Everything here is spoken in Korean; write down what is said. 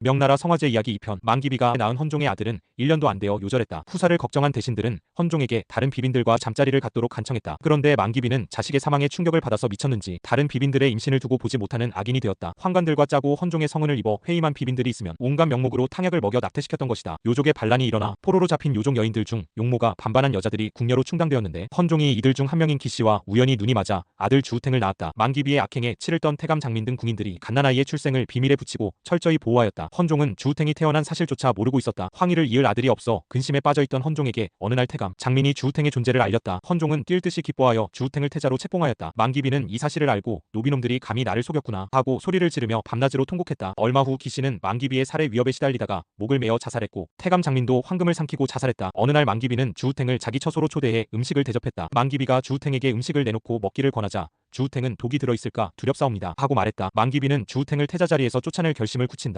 명나라 성화제 이야기 2편 만기비가 낳은 헌종의 아들은 1년도 안 되어 요절했다. 후사를 걱정한 대신들은 헌종에게 다른 비빈들과 잠자리를 갖도록 간청했다. 그런데 만기비는 자식의 사망에 충격을 받아서 미쳤는지 다른 비빈들의 임신을 두고 보지 못하는 악인이 되었다. 환관들과 짜고 헌종의 성은을 입어 회의만 비빈들이 있으면 온갖 명목으로 탕약을 먹여 낙태시켰던 것이다. 요족의 반란이 일어나 포로로 잡힌 요족 여인들 중 용모가 반반한 여자들이 궁녀로 충당되었는데 헌종이 이들 중 한 명인 기씨와 우연히 눈이 맞아 아들 주우탱을 낳았다. 만기비의 악행에 치를 떤 태감 장민 등 궁인들이 갓난아이의 출생을 비밀에 붙이고 철저히 보호하였다. 헌종은 주우탱이 태어난 사실조차 모르고 있었다. 황희를 이을 아들이 없어 근심에 빠져있던 헌종에게 어느 날 태감 장민이 주우탱의 존재를 알렸다. 헌종은 뛸 듯이 기뻐하여 주우탱을 태자로 채봉하였다. 만기비는 이 사실을 알고 노비놈들이 감히 나를 속였구나 하고 소리를 지르며 밤낮으로 통곡했다. 얼마 후 기씨는 만기비의 살해 위협에 시달리다가 목을 메어 자살했고 태감 장민도 황금을 삼키고 자살했다. 어느 날 만기비는 주우탱을 자기 처소로 초대해 음식을 대접했다. 만기비가 주우탱에게 음식을 내놓고 먹기를 권하자 주우탱은 독이 들어있을까 두렵사옵니다 하고 말했다. 만기비는 주우탱을 태자 자리에서 쫓아낼 결심을 굳힌다.